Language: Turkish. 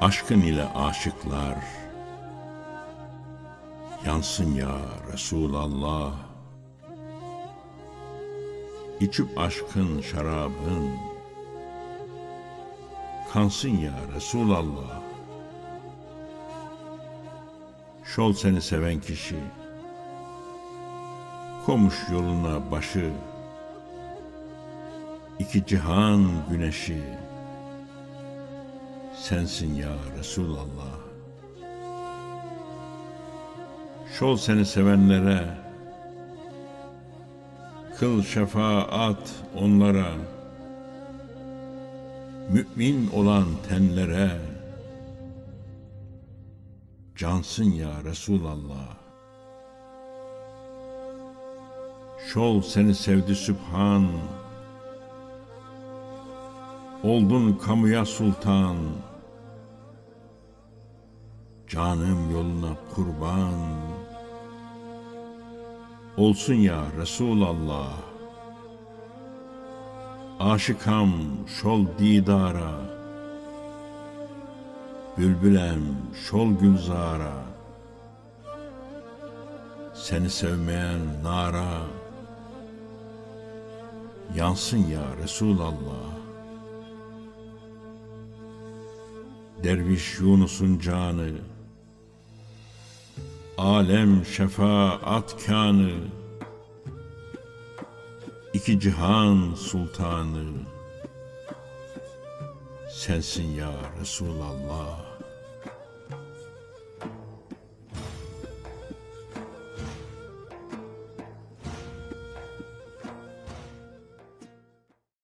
Aşkın ile aşıklar. Yansın ya Resulallah. İçip aşkın şarabın. Kansın ya Resulallah. Şol seni seven kişi. Komuş yoluna başı. İki cihan güneşi Sensin ya Resulallah. Şol seni sevenlere Kıl şefaat onlara Mümin olan tenlere. Cansın ya Resulallah. Şol seni sevdi Sübhan. Oldun kamuya sultan Canım yoluna kurban. Olsun ya Resulallah. Aşıkam şol didara. Bülbülem şol gülzara. Seni sevmeyen nara. Yansın ya Resulallah. Derviş Yunus'un canı Alem şefaat kanı iki cihan sultanı Sensin ya Resulallah